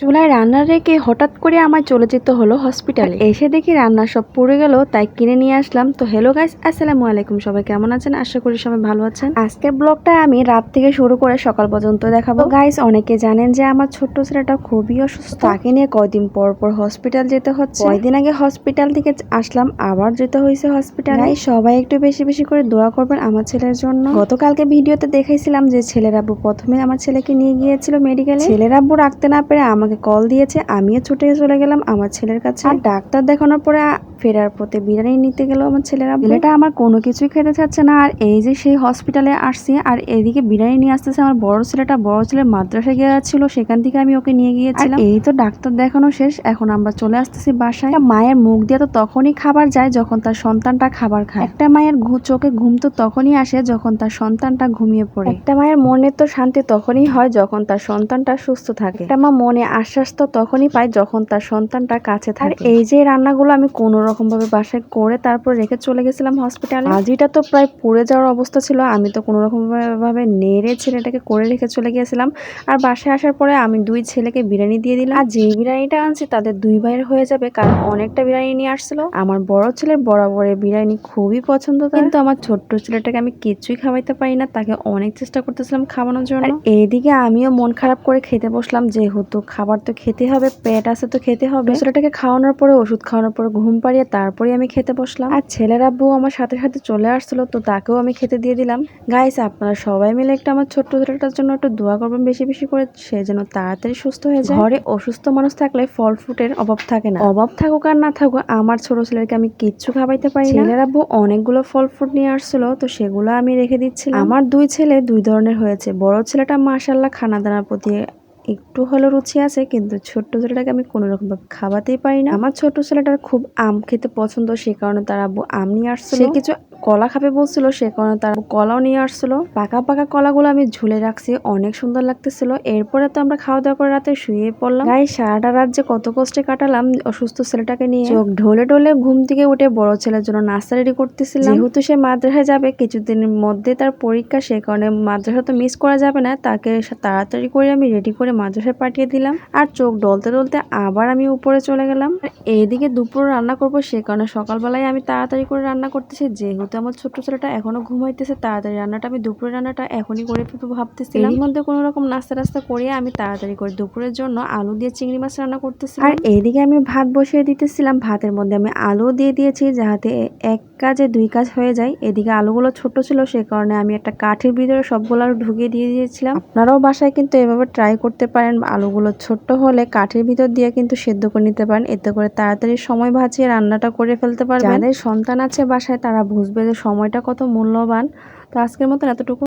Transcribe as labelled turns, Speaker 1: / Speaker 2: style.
Speaker 1: চুলায় রান্না রেখে হঠাৎ করে আমার চলে যেতে হলো হসপিটালে। এসে দেখি রান্না সব পুড়ে গেল, তাই কিনে নিয়ে আসলাম। তো হ্যালো গাইস আসসালামু আলাইকুম। সবাই কেমন আছেন? আশা করি সবাই ভালো আছেন। আজকের ব্লগটা আমি রাত থেকে শুরু করে সকাল পর্যন্ত দেখাবো। গাইস অনেকে জানেন যে আমার ছোট্ট ছেলেটা খুবই অসুস্থ। তাকে নিয়ে কয়দিন পর পর হসপিটাল যেতে হচ্ছে। কয়দিন আগে হসপিটাল থেকে আসলাম, আবার যেতে হয়েছে হসপিটাল সবাই একটু বেশি বেশি করে দোয়া করবেন আমার ছেলের জন্য। গতকালকে ভিডিওতে দেখাইছিলাম যে ছেলের আব্বু প্রথমে আমার ছেলেকে নিয়ে গিয়েছিল মেডিকেলে ছেলের আব্বু রাখতে না পেরে আমাকে কল দিয়েছে আমিও ছুটে চলে গেলাম আমার ছেলের কাছে। আর ডাক্তার দেখানোর পরে ফেরার পথে বিরিয়ানি নিতে গেল আমার ছেলেরা। ছেলেটা আমার কোনো কিছুই খেতে চাচ্ছে না। আর এই যে সেই হসপিটালে আসছি আর এদিকে বিরিয়ানি নিয়ে আসতেছে আমার বড় ছেলেটা। বড় ছেলের মাদ্রাসায় গিয়েছিল সেখান থেকে আমি ওকে নিয়ে গিয়েছিলাম। এই তো ডাক্তার দেখানো শেষ এখন আমরা চলে আসতেছি বাসায়। মায়ের মুখ দিয়ে তো তখনই খাবার যায় যখন তার সন্তানটা খাবার খায়। একটা মায়ের চোখে ঘুম তো তখনই আসে যখন তার সন্তানটা ঘুমিয়ে পড়ে। একটা মায়ের মনে তো শান্তি তখনই হয় যখন তার সন্তানটা সুস্থ থাকে। একটা মা মনে আশ্বাস তো তখনই পায় যখন তার সন্তানটা কাছে থাকে। এই যে রান্নাগুলো আমি কোনো রকম ভাবে বাসায় করে তারপর রেখে চলে গেছিলাম হসপিটালে আজিটা তো প্রায় পুড়ে যাওয়ার অবস্থা ছিল। আমি তো কোনো রকম ভাবে নেড়ে ছেলেটাকে করে রেখে চলে গিয়েছিলাম। আর বাসায় আসার পরে আমি দুই ছেলেকে বিরিয়ানি দিয়ে দিলাম। আর যে বিরিয়ানিটা আনছি তাদের দুই ভাইয়ের হয়ে যাবে কারণ অনেকটা বিরিয়ানি নিয়ে আসছিল আমার বড় ছেলের বরাবরের বিরিয়ানি খুবই পছন্দ। কিন্তু আমার ছোট্ট ছেলেটাকে আমি কিছুই খাওয়াইতে পারি না তাকে অনেক চেষ্টা করতেছিলাম খাওয়ানোর জন্য। এইদিকে আমিও মন খারাপ করে খেতে বসলাম যেহেতু খাবার তো খেতে হবে, পেট আছে তো খেতে হবে। ছেলেটাকে খাওয়ানোর পরে, ওষুধ খাওয়ানোর পরে ঘুম পাড়িয়ে তারপরে আমি খেতে বসলাম। আর ছেলের আব্বু আমার সাথে সাথে চলে আসছিল তো তাকেও আমি খেতে দিয়ে দিলাম। গাইস আপনারা সবাই মিলে একটা আমার ছোট্ট ছেলেটার জন্য একটু দোয়া করবেন বেশি বেশি করে, সে যেন তাড়াতাড়ি সুস্থ হয়ে যায়। ঘরে অসুস্থ মানুষ থাকলে ফল ফ্রুটের অভাব থাকে না। অভাব থাকুক আর না থাকুক, আমার ছোট ছেলেকে আমি কিচ্ছু খাওয়াইতে পারি ছেলের আব্বু অনেকগুলো ফল ফ্রুট নিয়ে আসছিল তো সেগুলো আমি রেখে দিচ্ছিলাম। আমার দুই ছেলে দুই ধরনের হয়েছে। বড় ছেলেটা মাশাল্লাহ খানা দানার প্রতি একটু হলো রুচি আছে, কিন্তু ছোট্ট ছেলেটাকে আমি কোনো রকম ভাবে খাওয়াতেই পারি না। আমার ছোট ছেলেটার খুব আম খেতে পছন্দ, সে কারণে তার আব্বু আম নিয়ে আসছে সে কিছু কলা খাবে বলছিল, সে কারণে তার কলাও নিয়ে আসছিল। পাকা পাকা কলাগুলো আমি ঝুলে রাখছি, অনেক সুন্দর লাগতেছিল। এরপরে তো আমরা খাওয়া দাওয়া করে রাতে শুয়ে পড়লাম। গায়ে সারাটা রাত যে কত কষ্টে কাটালাম অসুস্থ ছেলেটাকে নিয়ে। চোখ ঢলে ঢলে ঘুম থেকে উঠে বড় ছেলের জন্য নাস্তা রেডি করতেছিলাম। যেহেতু সে মাদ্রাসায় যাবে, কিছুদিনের মধ্যে তার পরীক্ষা, সে কারণে মাদ্রাসা তো মিস করা যাবে না, তাকে তাড়াতাড়ি করে আমি রেডি করে মাদ্রাসায় পাঠিয়ে দিলাম। আর চোখ ডলতে ডলতে আবার আমি উপরে চলে গেলাম। এইদিকে দুপুর রান্না করব, সে কারণে সকালবেলায় আমি তাড়াতাড়ি করে রান্না করতেছি, যেহেতু আমার ছোট্ট ছেলেটা এখনও ঘুমাইতেছে তাড়াতাড়ি রান্নাটা আমি দুপুরের রান্নাটা এখনই করে ফেলব ভাবতেছিলাম। এর মধ্যে কোনো রকম নাস্তা রাস্তা করে আমি তাড়াতাড়ি করি দুপুরের জন্য আলু দিয়ে চিংড়ি মাছ রান্না করতেছি আর এইদিকে আমি ভাত বসিয়ে দিতেছিলাম ভাতের মধ্যে আমি আলু দিয়ে দিয়েছি যাহাতে এক কাজে দুই কাজ হয়ে যায়। এদিকে আলুগুলো ছোট ছিল, সে কারণে আমি একটা কাঠের ভিতরে সবগুলো আলু ঢুকিয়ে দিয়ে দিয়েছিলাম। আপনারাও বাসায় কিন্তু এভাবে ট্রাই করতে পারেন। আলুগুলো ছোট্ট হলে কাঠের ভিতর দিয়ে কিন্তু সেদ্ধ করে নিতে পারেন। এতে করে তাড়াতাড়ি সময় বাঁচিয়ে রান্নাটা করে ফেলতে পারবেন। যাদের সন্তান আছে বাসায়, তারা বুঝবে যে সময়টা কত মূল্যবান। তো আজকের মতন এতটুকু।